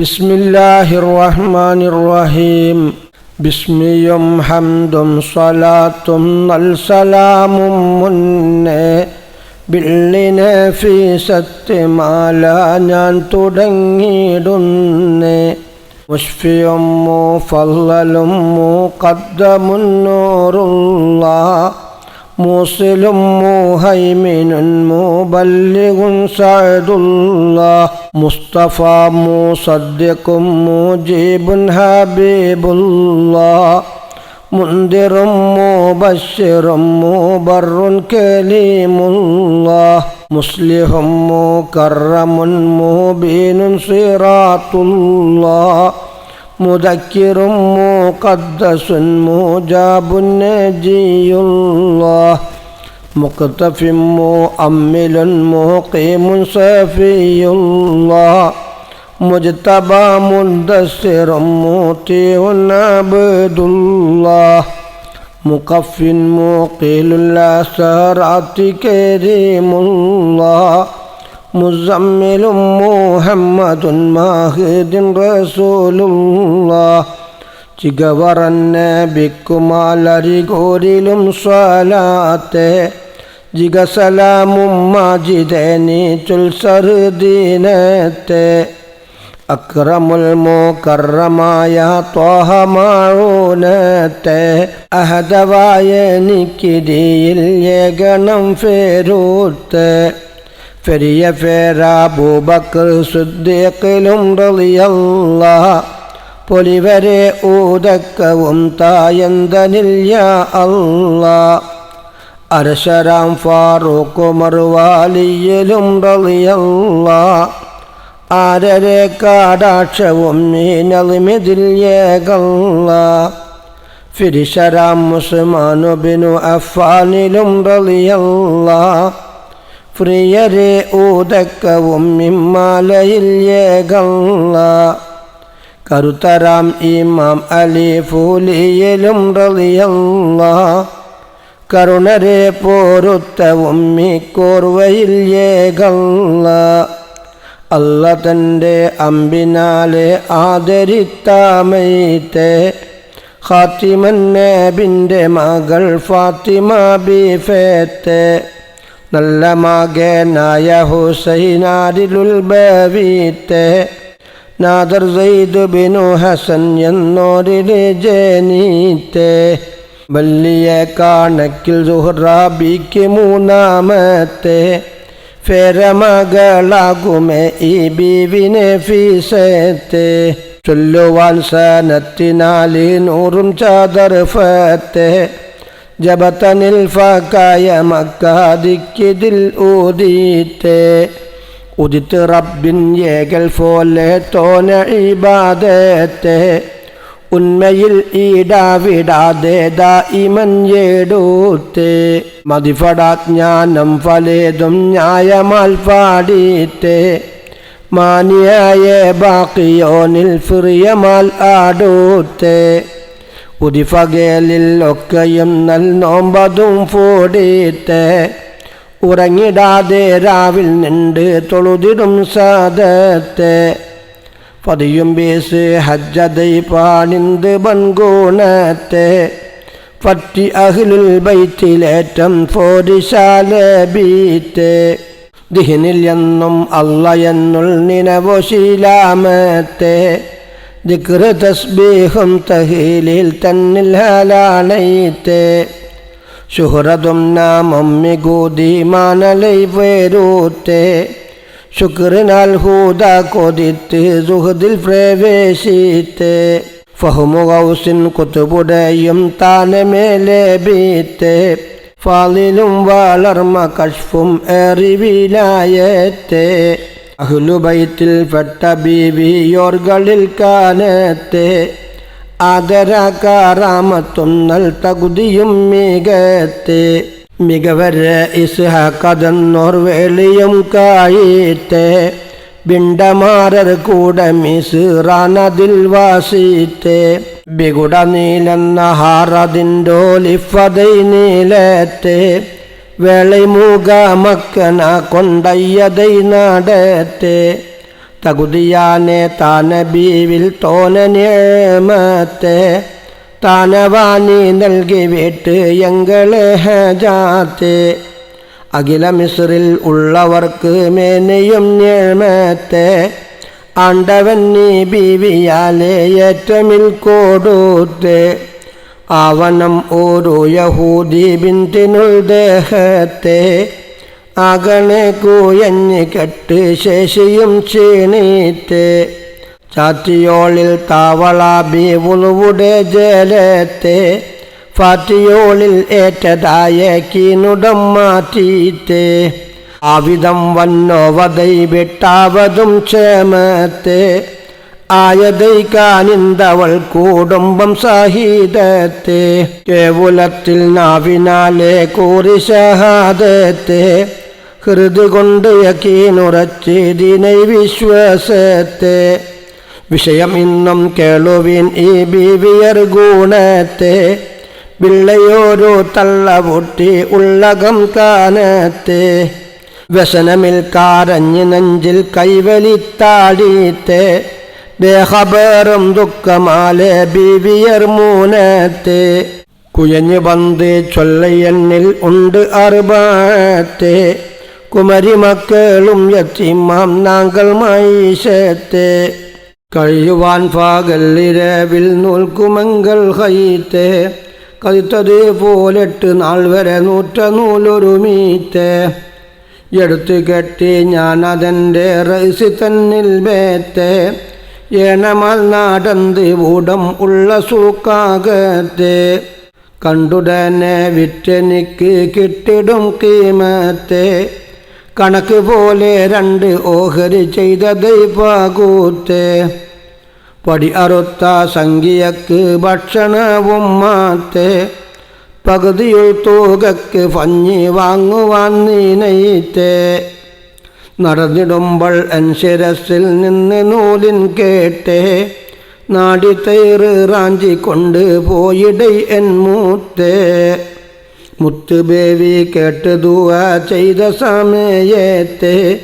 ബിസ്മില്ലാഹിർ റഹ്മാനിർ റഹീം ബിസ്മിയും ഹംദും സ്വലാത്തും നൽസലാമും മുന്നേ. ബിള്ളിനെ ഫീ സത്യമാല ഞാൻ തുടങ്ങിയിടുന്നേ. മുഷ്ഫിയും മുഫല്ലലും موصل مهيمن مبلغ سعد الله مصطفى مصدق مجيب حبيب الله منذر مبشر مبر كليم الله مصلح مكرم مبين صراط الله مذكر مقدس مجاب نجي الله مقتف مؤمل مقيم صفي الله مجتبى مدسر مطيع عبد الله مقف مقيل لا كريم الله. മുസമ്മിലും മുഹമ്മദുൻ മാഹിദിൻ റസൂലുള്ള ചികവറന്ന ബിക്കുമാലരികോരിലും സ്വലാത്തെ. ജിഗസലാമും മാജിദേനി ചുൽസറുദീനത്തെ അക്രമുൽ മോക്കറമായ ത്വാഹമാഴൂനത്തെ. അഹദവായ നിക്കിരിയിൽ ഏകണം ഫേരൂത്തെ. പെരിയ ഫേരാബൂബക്കർ സുദ്ദീഖിലും റളിയല്ല പൊലിവരെ ഊതക്കവും തായന്തനിൽ യാ അല്ലാ അർശരാം ഫാറൂഖ് മറുവാലിയിലും റളിയല്ല ആരരെ കാടാക്ഷവും മീനളിമിതിൽ ഏകല്ല ഫിരിശരാം മുസ്മാനുബിനു അഫാനിലും റളിയല്ല പ്രിയരെ ഊതക്കവും ഇമ്മാലയിൽ ഏകല്ല. കരുത്തരാം ഇമാം അലി ഫൂലിയിലും റളിയല്ല. കരുണരെ പോരുത്തവും മിക്കോർവയിൽ ഏകല്ല. അല്ല തന്റെ അമ്പിനാലെ ആദരിത്താമയിത്തെ ഖാത്തിമൻ നബിന്റെ മകൾ ഫാത്തിമ ബിഫേത്തെ നല്ല മകനായ ഹുസൈനാരിലുൽ ബീത്തെ നാദർ സെയ്ദ് ബിനു ഹസൻ എന്നോരിലെ ജനീത്തെ. വലിയ കണക്കിൽ സുഹ്റാബിക്ക് മൂന്നാമത്തെ. ഫെരമകളാകുമേ ഈ ബീവിനെ ഫീസത്തെ. ചൊല്ലുവാൻ സനത്തിനാലി നൂറും ചാദർ ഫത്തെ ഫായ മക്കാദിക്കിതിൽ ഊതിത്തെ. ഉദിത്ത് റബ്ബിൻ ഏകൽ പോലെ തോന ഇബാദത്തെ. ഉന്മയിൽ ഈടാവിടാതെ ദായിമൻ ഏടൂത്തെ. മതിഫടാജ്ഞാനം ഫലേതും ന്യായമാൽ പാടിത്തെ. മാനിയായ ബാക്കിയോനിൽ ഫിറിയമാൽ ആടൂത്തെ. ഉദിഫകേലിൽ ഒക്കെയും നൽ നോമ്പതും ഫോടിത്തെ ഉറങ്ങിടാതെ രാവിൽ നിണ്ട് തൊഴുതിടും സാധത്തെ പതിയും ബീസ് ഹജ്ജതൈ പാണിന്ത് ബൻഗൂണത്തെ പറ്റി അഹിലുൽ ബൈറ്റിലേറ്റം ഫോരിശാല ബീത്തെ. ദിഹിനിൽ എന്നും അല്ല എന്നുൾ നിനവശീലാമത്തെ തസ്ബീഹും തഹീലിൽ തന്നിൽ ഹലാണയിത്തെ ശുഹ്രതും നാമം മികൂതി മാനലൈ വേരൂത്തെ. ശുക്രനാൽ ഹൂത കൊതിത്ത് സുഹൃതിൽ പ്രവേശിത്തെ. ഫഹുമു ഗൗസിൻ കുത്തുബുടയും താനമേലെ ബീത്തെ. ഫാലിലും വളർമ കഷ്ഫും എറിവിലായത്തെ അഹ്ലുബൈത്തിൽ പെട്ട ബീവിയോർകളിൽ കാനത്തെ ആദരകാറാമത്തും തകുതിയും മികത്തെ. മികവര ഇസ്ഹാക്കതെന്നോർ വേളിയും കായിത്തെ ബിണ്ടമാരർ കൂടെ മിസിറാനതിൽ വാസിത്തെ ബിഗുട നീലെന്ന ഹാറതിന്റോലിഫതൈ നീലത്തെ. വേളൈമൂക മക്കന കൊണ്ടയ്യതൈ നാടത്തെ തകുതിയാനെ താന ബീവിൽ തോനനേമത്തെ താനവാനി നൽകി വിട്ട് എങ്കളെ ഹജാത്തെ. അഖില മിസ്രിൽ ഉള്ളവർക്ക് മേനയും നേമത്തെ ആണ്ടവൻ നീ ബീവിയാലേ ഏറ്റമിൽ കൊടുത്ത്. ആവണം ഓരോ യഹൂദി ബിന്തിനുൾ ദേഹത്തെ അകണെ കൂയഞ്ഞ് കെട്ട് ശേഷിയും ക്ഷീണീറ്റ് ചാത്തിയോളിൽ താവളാബി ഉളുവുടെ ജലത്തെ ഫാറ്റിയോളിൽ ഏറ്റതായ കീനുടം മാറ്റിയിട്ട് ആവിധം വന്നോ വതൈ വിട്ടാവതും ക്ഷേമത്തെ. ആയതൈ കൂടുംബം സഹിതത്തെ. കേവലത്തിൽ നാവിനാലെ കൂറി ഷഹാദത്തെ ഹൃദ് കൊണ്ട് യക്കീനുറച്ചിതിനെ വിശ്വാസത്തെ. വിഷയം ഇന്നും കേളുവിൻ ഈ ബിവിയർ ഗുണത്തെ. പിള്ളയോരോ തള്ള പൊട്ടി ഉള്ളകം കാനത്തെ. വ്യസനമിൽ കാരഞ്ഞ് നെഞ്ചിൽ കൈവലിത്താടിത്തെ ദേഹബേറും ദുഃഖമാലെ ബീവിയർ മൂനത്തെ. കുയഞ്ഞു വന്ന് ചൊല്ലയെണ്ണിൽ ഉണ്ട് അറുപാത്തെ. കുമരി മക്കളും യത്തിമാം നാങ്കൾ മൈശത്തെ. കഴിയുവാൻ പാകല്ലിരവിൽ നൂൽക്കുമെങ്കൽ ഹൈത്തെ. കഴുത്തത് പോലെട്ട് നാൾ വരെ നൂറ്റ നൂലൊരു മീത്തെ. എടുത്തു കെട്ടി ഞാൻ അതെന്റെ റൈസി തന്നിൽ വേത്തെ ഏണമാൽ നാടന്ത് ഊടം ഉള്ള സൂക്കാകത്തെ. കണ്ടുടനെ വിറ്റനിക്ക് കിട്ടിടും കീമത്തെ. കണക്ക് പോലെ രണ്ട് ഓഹരി ചെയ്ത ദൈവകൂത്തെ. പടി അറുത്ത സംഖ്യക്ക് ഭക്ഷണവും മാത്തെ. പകുതിയുൾ തൂകക്ക് ഭഞ്ഞി വാങ്ങുവാൻ നീനയിത്തെ. നടന്നിടുമ്പോൾ അൻശിരസിൽ നിന്ന് നൂലിൻ കേട്ടേ നാടി തൈറ് റാഞ്ചി കൊണ്ട് പോയിടൈ എൻ മൂത്തേ. മുത്തുബേവി കേട്ട് ദുവ ചെയ്ത സമയത്തെ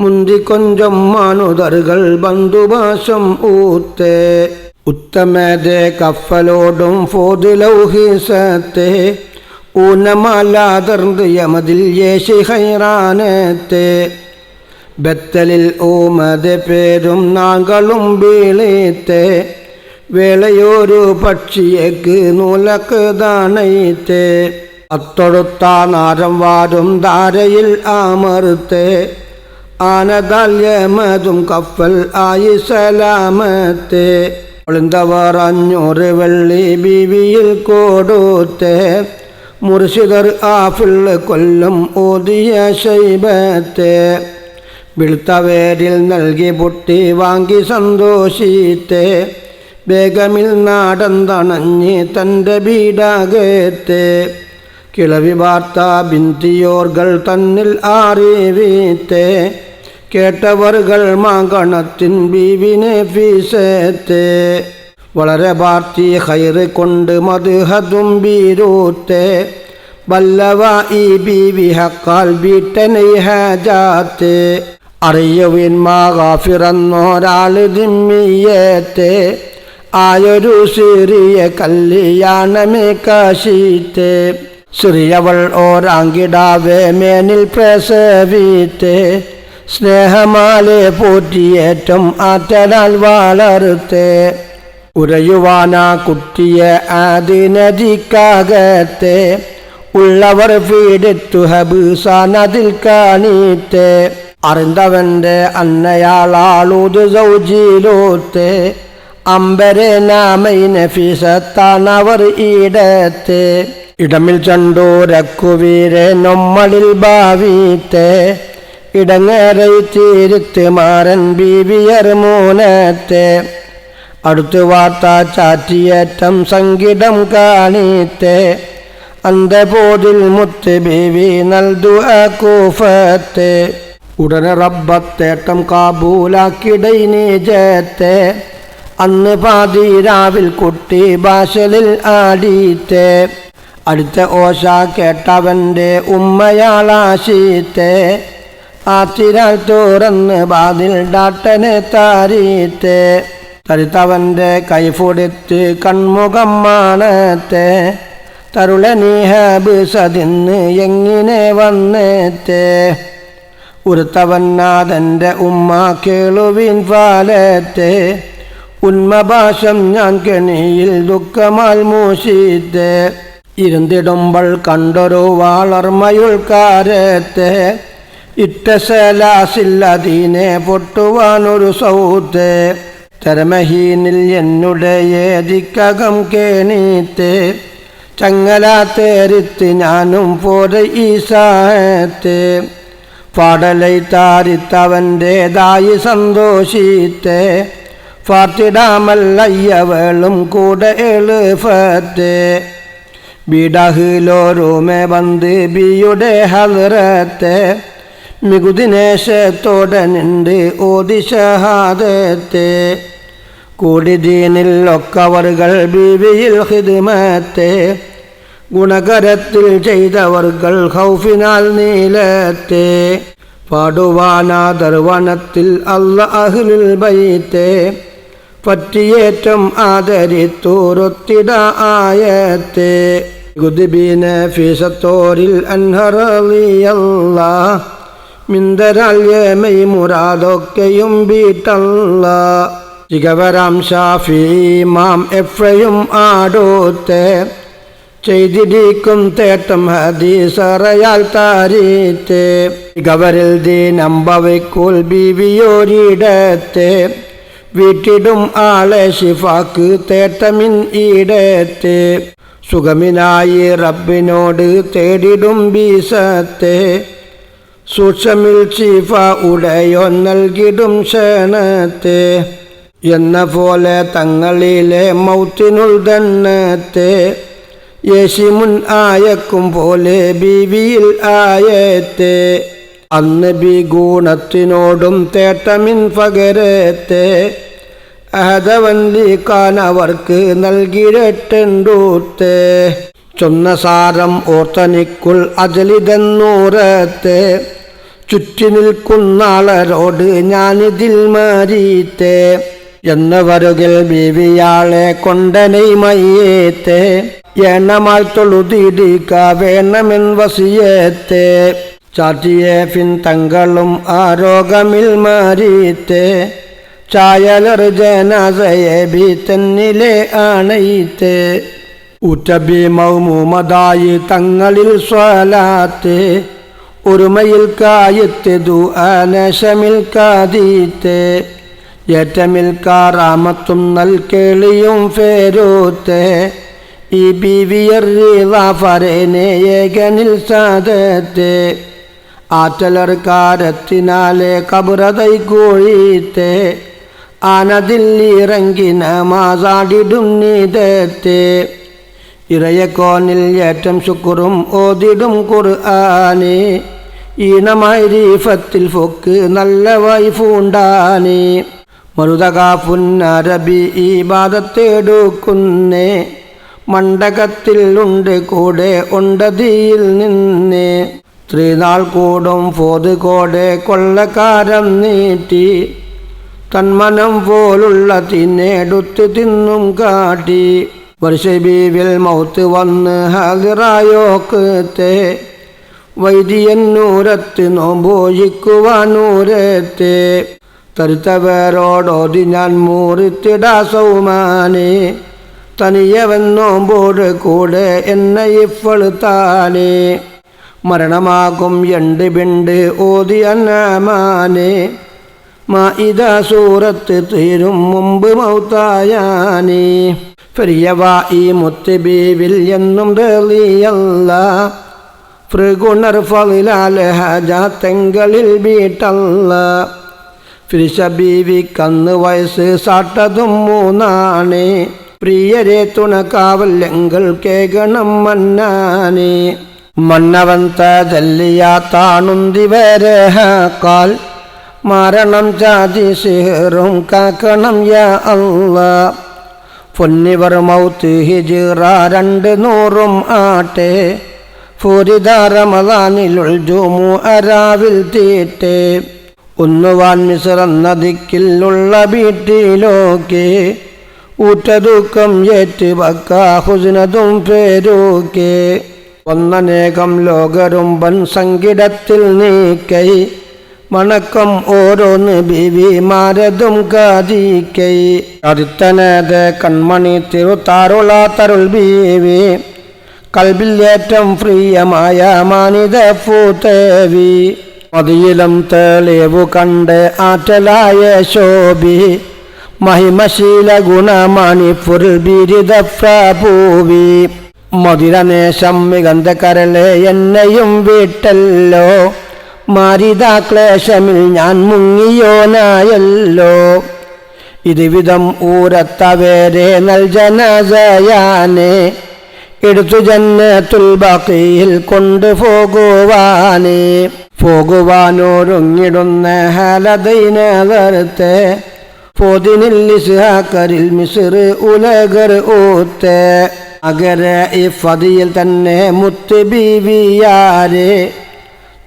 മുന്തി കൊഞ്ചം മാനുതറുകൾ ബന്ധുഭാഷം ഊത്തേ. ഉത്തമതെ കഫലോടും ഫോതിലൗഹിസത്തെ ഊനമാലാതർന്ത് യമതിൽ യേശി ഹൈറാനത്തെ. ബത്തലിൽ ഓമത് പേരും നാങ്കളും വീളേത്തെ വേളയോരു പക്ഷിയേക്ക് നൂലക്ക് ദാനയിത്തെ അത്തൊടുത്ത നാരം വാരും ധാരയിൽ ആമറുത്തെ ആനതാല്യമതും കപ്പൽ ആയി സലാമത്തെ. ഒളിന്തവർ അഞ്ഞൂറ് വെള്ളി ബിവിയിൽ കൊടുത്തെ മുർഷിദർ ഫുള്ള് കൊല്ലും ഓതിയ ശൈബത്തെ. വിളുത്തവേരിൽ നൽകി പൊട്ടി വാങ്ങി സന്തോഷിത്തെ. വേഗമിൽ നാടൻ തണഞ്ഞ് തന്റെ വീടാകത്തെ. കിളവി വാർത്ത ബിന്തിയോർകൾ തന്നിൽ ആറിവീത്തെ. കേട്ടവറുകൾ മാങ്കണത്തിൻ ബീവിനെ ഫീസത്തെ. വളരെ പാർത്തി ഹൈറ് കൊണ്ട് മധുഹതും ബീരൂത്തെ വല്ലവ ഈ ബീവി ഹക്കാൽ ബീട്ടനെ ഹാജാത്തെ. അറിയുവിൻ മാകാഫിറന്നൊരാൾ ദിമ്മിയേത്തെ ആയൊരു സിറിയ കല്യാണമേ കാശീത്തെ സിറിയവൾ ഓരാങ്കിടാവേ മേനിൽ പ്രസവീത്തെ സ്നേഹമാലെ പോറ്റിയേറ്റം ആറ്റലാൽ വളർത്തെ ഉരയുവാനാ കുട്ടിയെ ആദിനദിക്കാകത്തെ ഉള്ളവർ വീടെത്തു ഹബീസാനതിൽ കാണിത്തെ അറിന്തവന്റെ അന്നയാളാളൂത് സൗജീലൂത്തെ. അമ്പരെ നാമൈന ഫീസത്താണവർ ഈടത്തെ. ഇടമിൽ ചണ്ടൂരക്കുവീരെ നമ്മളിൽ ഭാവീത്തെ. ഇടങ്ങേറെ തീരുത്ത് മാരൻ ബീവിയർ മൂനത്തെ. അടുത്ത് വാർത്ത ചാറ്റിയേറ്റം സംഗീതം കാണിത്തെ. അന്തപോതിൽ മുത്ത് ബീവി നൽതു കൂഫത്തെ. ഉടനെ റബ്ബത്തേട്ടം കാബൂലാക്കിടൈ ജയത്തെ. അന്ന് പാതിരാവിൽ കുട്ടി ഭാഷലിൽ ആടീത്തെ. അടുത്ത ഓശ കേട്ടവന്റെ ഉമ്മയാളാശീത്തെ. ആത്തിരാൽ തുറന്ന് ബാതിൽ ഡാട്ടനെ താരീത്തെ. തരുത്തവന്റെ കൈഫൊടുത്ത് കൺമുഖം മാണത്തെ. തരുളനീഹബ് സതിന്ന് എങ്ങനെ വന്നേത്തെ. ഉരുത്തവന്നാഥന്റെ ഉമ്മ കേളുവിൻ പാലത്തെ ഉന്മഭാഷം ഞാൻ കെണിയിൽ ദുഃഖമാൽ മൂശിത്തെ. ഇരുന്നിടുമ്പോൾ കണ്ടൊരു വളർമയുൾക്കാരത്തെ ഇട്ട സലാസില്ലതീനെ പൊട്ടുവാനൊരു സൗത്തെ. ചരമഹീനിൽ എന്നുടേ ഏതിക്കകം കേണീത്തെ ചങ്ങലാത്തേരിത്ത് ഞാനും പോരെ ഈ സാഹത്തെ. പാടലൈ താരിത്തവന്റേതായി സന്തോഷിത്തെ ഫാത്തിടാമല്ലയ്യവളും കൂടെ എളുപ്പത്തെ. വിടഹിലോരുമേ വന്ന് ബിയുടെ ഹലറത്തെ മികുദിനേശത്തോടെ നിണ്ട് ഓതിശഹാദത്തെ. കൂടി ദീനിൽ ബിവിയിൽ ഹിദ്മത്തെ ഗുണകരത്തിൽ ചെയ്തവർകൾ ഹൗഫിനാൽ നീലത്തെ. പാടുവാനാദർവനത്തിൽ അല്ല അഹ്ലുൽ ബൈത്തെ. പറ്റിയേറ്റം ആദരിത്തൂരൊത്തിട ആയത്തെ. ഗുദിബീന ഫീസത്തോരിൽ അൻഹറിയല്ല മിന്തരാല്യമൈ മുറാദൊക്കെയും വീട്ടല്ല ചികവരാം ഷാഫി മാം എഫ്രയും ആടോത്തെ. ചെയ്തിരിക്കും തേട്ടം ഹദീസറയാൽ താരീത്തെ. ഗവരിൽ ദീനമ്പവയ്ക്കുൽ ബീവിയോരിടത്തെ. വീട്ടിടും ആളെ ഷിഫാക്ക് തേട്ടമിൻ ഈടത്തെ. സുഖമിനായി റബ്ബിനോട് തേടിടും ബീസത്തെ. സൂക്ഷമിൽ ചീഫ ഉടയോ നൽകിടും ക്ഷണത്തെ. എന്ന പോലെ തങ്ങളിലെ മൗത്തിനുൾ ദണ്ണത്തെ. യേശിമുൻ ആയക്കും പോലെ ബീവിയിൽ ആയത്തെ. അന്ന് ബി ഗുണത്തിനോടും തേട്ടമിൻ പകരത്തെ. അഹതവല്ലിക്കാൻ അവർക്ക് നൽകിയിട്ടുണ്ടൂത്തെ ചൊന്ന സാരം ഓർത്തനിക്കുൾ അജലിതന്നൂറത്തെ. ചുറ്റി നിൽക്കുന്നാളരോട് ഞാനിതിൽ മാരീത്തെ. എന്നവരുകിൽ ബീവിയാളെ കൊണ്ടനൈ മയ്യേത്തെ എണ്ണമാൽ തൊഴുതിടിക്ക വേണമെൻ വസിയത്തെ. ചാറ്റിയെ ഫിൻ തങ്ങളും ആരോഗ്യമിൽ മാരീത്തെ ചായലർ ജനാസയെ ബി തന്നിലെ ആണയിത്തെ ഉറ്റബി മൗമുമതായി തങ്ങളിൽ സ്വലാത്തെ. ഒരുമയിൽ കായത്തെതു അനശമിൽ കാതീത്തെ. ഏറ്റമിൽ കാറാമത്തും നൽകേളിയും ഫേരോത്തെ. ഈ ബീവിയറിനെ ഏകനിൽ സാധത്തെ. ആറ്റലർ കാരത്തിനാലെ കബുറതൈ ആനതിൽ ഇറങ്ങിന മാസാടിടും നീതത്തെ. ഇറയക്കോനിൽ ഏറ്റം ശുക്കുറും ഓതിടും ഖുർആനെ. ഈണമായി രീഫത്തിൽ ഫൊക്ക് നല്ല വൈഫുണ്ടാനെ മരുതകാഫുന്നരബി ഈ ബാധത്തെടുക്കുന്നേ. മണ്ഡകത്തിൽ ഉണ്ട് കൂടെ ഉണ്ടതിയിൽ നിന്ന്. ത്രിനാൾ കൂടും ഫോത് കോടെ കൊള്ളക്കാരം നീട്ടി. തന്മനം പോലുള്ള തിന്നേടുത്ത് തിന്നും കാട്ടി. വർഷബീവിൽ മൗത്ത് വന്ന് ഹാജറായോക്കത്തെ. വൈദ്യന്നൂരത്ത് നോമ്പോയിക്കുവാനൂരത്തെ തരുത്തവരോടോതി ഞാൻ മൂറിത്തിടാ സൗമാനെ. തനിയവൻ നോമ്പോട് കൂടെ എന്നെ ഇപ്പളുത്താനേ മരണമാകും എണ്ട് ബിണ്ട് ഓതി അന്നമാനെ. മാ ഇതാ സൂറത്ത് തീരും മുമ്പ് മൗത്തായാനേ. ഫരിയവ ഈ മുത്തുബീവിൽ എന്നും തെളിയല്ല. ഫ്രിഗുണർ ഫളിലാൽ ഹജാത്തെങ്കളിൽ വീട്ടല്ല. ഫിരിശ ബീവി കന്ന് വയസ്സ് സാട്ടതും മൂന്നാണ്. പ്രിയരെ തുണക്കാവല്ലെങ്കിൽ കേകണം മന്നാനെ. മന്നവൻ തല്ലിയാത്താണുന്തി വരെ കാൽ മരണം ജാതി സിഹറും കാക്കണം യാ അല്ല. പൊന്നിവർ മൗത്ത് ഹിജിറ രണ്ട് നൂറും ആട്ടെ. ഫൂരിത റമദാനിലുൾ ജുമു അരാവിൽ തീറ്റെ. ഒന്നുവാൻ മിശ്രം നദിക്കിലുള്ള വീട്ടിലോക്കെ. ഊറ്റദുഃഖം ഏറ്റ് വക്ക ഹുസ്നതും പേരൂക്കെ. ഒന്നനേകം ലോകരും വൻ സങ്കിടത്തിൽ നീക്കൈ വണക്കം ഓരോന്ന് ബീവിമാരതും കാതിക്കൈ. അടുത്തനത് കൺമണി തിരുത്താറുളാ തരുൾ ബീവി കൽബില്ലേറ്റം പ്രിയമായ മാനിത പൂത്തേവി മതിയിലും തെളിവു കണ്ട് ആറ്റലായ ശോഭി മഹിമശീല ഗുണമണി പുരുൾ ബിരുദ പ്രഭൂവി. മധുരനേശം മികந்த കരളെ എന്നെയും വിട്ടല്ലോ. മാരിതാ ക്ലേശമിൽ ഞാൻ മുങ്ങിയോനായല്ലോ. ഇരുവിധം ഊരത്തവേരെ നൽജനജയാനെ എടുത്തു ജന്നത്തുൽ ബഖിയിൽ കൊണ്ടുപോകുവാനേ. പോകുവാനോരുങ്ങിടുന്ന ഹലതൈനകർത്തെ പോതിനില്ലിസ്ഹാക്കരിൽ മിസിർ ഉലകർ ഊത്ത്. അകര ഈ ഫതിയിൽ തന്നെ മുത്ത് ബീവിയാരെ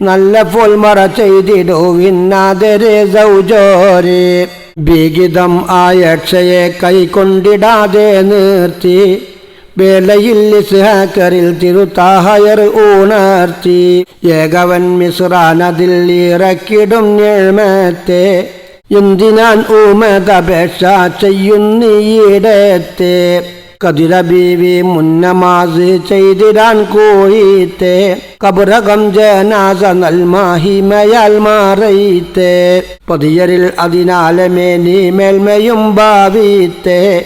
നല്ല പൊൽമറ ചെയ്തിടുവിന്നാദരെ സൗജോരെ. വിഹിതം ആയക്ഷയെ കൈകൊണ്ടിടാതെ നിർത്തി. വേലയിൽ ഇസ്ഹാക്കറിൽ തിരുത്താഹയർ ഉണർത്തി ഏകവൻ മിസ്രാനതിൽ ഇറക്കിടും ഞെഴ്മത്തെ. എന്തിനാൻ ഊമകപേക്ഷ ചെയ്യുന്നീയിടത്തെ കതിര ബീവി മുന്നമാസ് ചെയ്തിരാൻ കോഴിത്തെ കബുരകം ജനാസ നൽമാഹിമയാൽ മാറയിത്തെ. പതിയരിൽ അതിനാലമേ നീ മേൽമയും ഭാവിത്തെ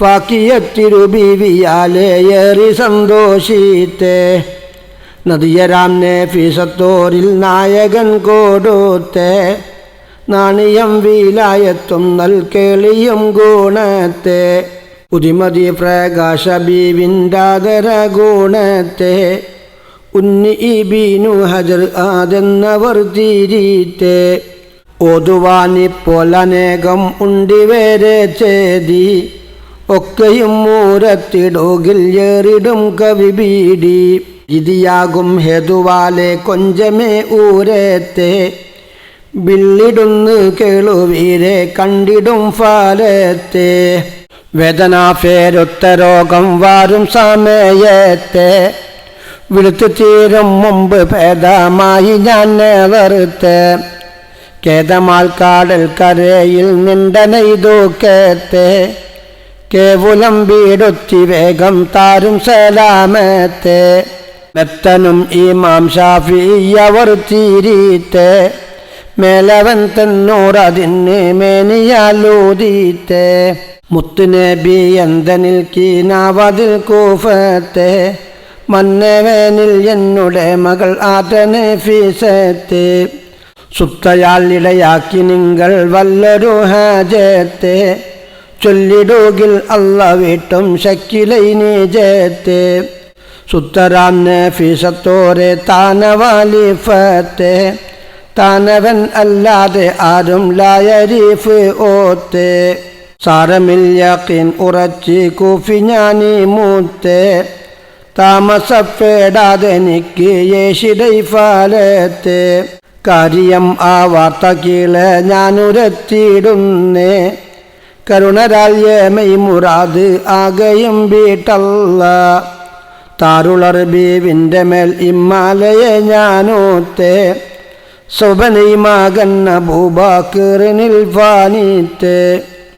ഫാക്കിയത്തിരുബീവിയാലെ സന്തോഷീത്തെ നദിയരാം നേ ഫീസത്തോരിൽ നായകൻ കൊടുത്തെ. നാണിയം വീലായത്വം നൽകേളിയും ഗുണത്തെ. ഉതിമതി പ്രകാശ ബീവിൻഡാദര ഗുണത്തെ. ഉന്നി ബീനു ഹജർ ആദെന്നവർ തീരീത്തെ. ഓതുവാനിപ്പോലനേകം ഉണ്ടിവേരെ ചേതി. ഒക്കെയും മൂരത്തിടുകിൽ ഏറിടും കവി ബീഡി. ഇതിയാകും ഹേതുവാലെ കൊഞ്ചമേ ഊരത്തെ. ബില്ലിടുന്ന് കേളുവീരെ കണ്ടിടും ഫാലത്തെ. വേദനാഫേരൊത്ത രോഗം വാരും സമയത്തെ. വിളുത്തു തീരും മുമ്പ് ഭേദമായി ഞാൻ നേർത്ത് കേതമാൽ കാടൽ കരയിൽ നിണ്ടനെയ്തൂക്കത്തെ കേവലം വീടുത്തി വേഗം താരും സലാമത്തെ. മെത്തനും ഈ മാംഷാഫി അവർ തീരീത്തെ. മേലവൻ തന്നൂറതിന് മേനിയാലൂതീത്തെ മുത്തുനബി എന്തനിൽ കീനാവതിൽ കൂഫത്തെ. മന്നവേനിൽ എന്നുടെ മകൾ ആതന് ഫീസത്തെ. സുപ്തയാൽ ഇടയാക്കി നിങ്ങൾ വല്ലൊരു ഹാജത്തെ. ചൊല്ലിടുകിൽ അല്ല വീട്ടും ശക്കിലൈ നീജത്തെ. സുത്തരാന്ന് ഫീസത്തോരെ താനവാലിഫത്തെ. താനവൻ അല്ലാതെ ആരും ലായരീഫ് ഓത്തേ. സാരമില്ലീൻ ഉറച്ചി കൂഫി ഞാനീ മൂത്തേ. താമസപ്പേടാതെ നിക്ക് യേശിടൈഫാലത്തെ കാര്യം ആ വാർത്ത കീഴ് ഞാനുരത്തിയിടുന്നേ. കരുണരാൽ മുറാത് മുറാദ് ആകയും വീട്ടല്ല. താരുളർ ബീവിന്റെ മേൽ ഇമ്മാലയെ ഞാനൂത്തെ.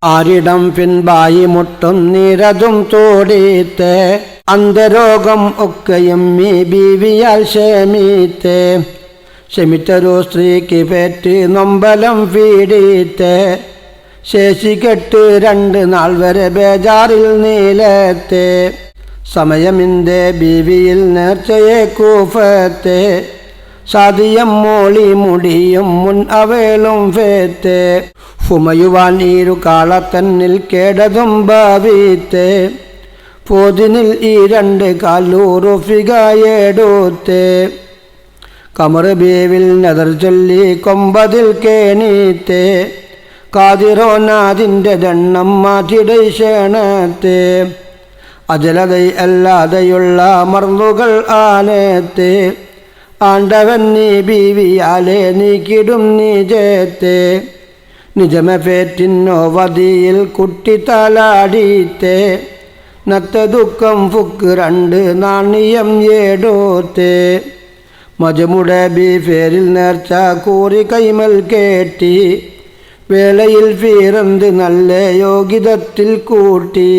ആരിടം പിൻപായി മുട്ടും നിരതും തോടീത്ത്. അന്തരോഗം ഒക്കെയും മീ ബീവിയാൽ ക്ഷമീത്ത്. ക്ഷമിച്ചൊരു സ്ത്രീക്ക് പേറ്റ് നൊമ്പലം പീഡീത്ത് ശേഷി കെട്ട് രണ്ട് നാൾ വരെ ബേജാറിൽ നീലത്തെ. സമയമിന്റെ ബീവിയിൽ നേർച്ചയെ കൂഫത്തെ. സാദിയം മോളി മുടിയും മുൻ അവേളും ഫേത്തെ ഫുമയുവാൻ ഈരു കാളത്തന്നിൽ കേടതും ഭാവിത്തെ. പോതിനിൽ ഈ രണ്ട് കാലൂറുഫികയെടുത്തെ കമറ് ബീവിൽ നെതർ ചൊല്ലി കൊമ്പതിൽ കേണീത്തെ. കാതിറോനാതിന്റെ ദണ്ണം മാറ്റിടൈഷണത്തെ അജലതൈ അല്ലാതെയുള്ള മർന്നുകൾ ആനത്തെ. ആണ്ടവൻ നീ ബീവിയാലെ നീക്കിടും നീജത്തെ. നിജമപേറ്റിന്നോ വതിയിൽ കുട്ടി തലാടീത്തെ നത്ത ദുഃഖം ഫുക്ക് രണ്ട് നാണ്യം ഏടോത്തെ. മജമുടെ ബീഫേരിൽ നേർച്ച കൂറി കൈമൽ കേട്ടി. വേളയിൽ ഫീറന്ത് നല്ല യോഗ്യതത്തിൽ കൂട്ടി.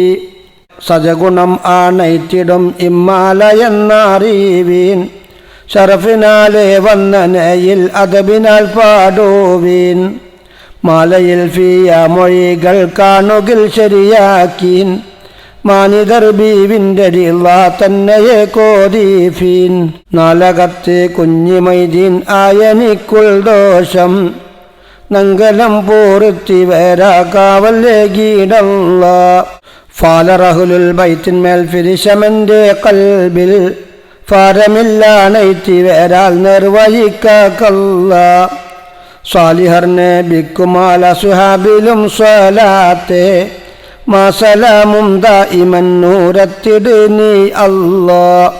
സജഗുണം ആണൈറ്റിടും ഇമ്മാല എന്നറിവീൻ. ഷറഫിനാലെ വന്ന നയിൽ അതബിനാൽ പാടോവീൻ. മാലയിൽ ഫിയ മൊഴികൾ കാണുകിൽ ശരിയാക്കീൻ. മാനിതർ ബീവിന്റെ റിള തന്നെയെ കോരീഫീൻ. നാലകത്തെ കുഞ്ഞിമൈദീൻ ആയനിക്കുൾ ദോഷം. നങ്കലം പൂർത്തി വരാ കാവല്ലേ ഗീടല്ല ഫാലറഹുലുൽ ബൈത്തിന്മേൽ ഫിരിശമന്റെ കൽബിൽ ഫാരമില്ലാണൈത്തി വേരാൽ നിർവഹിക്കല്ല സ്വാലിഹർനെ ബിക്കുമാല സുഹാബിലും സ്വലാത്തെ. മാസലാമും ദായിമൻ നൂരത്തിട് നീ അല്ലാ.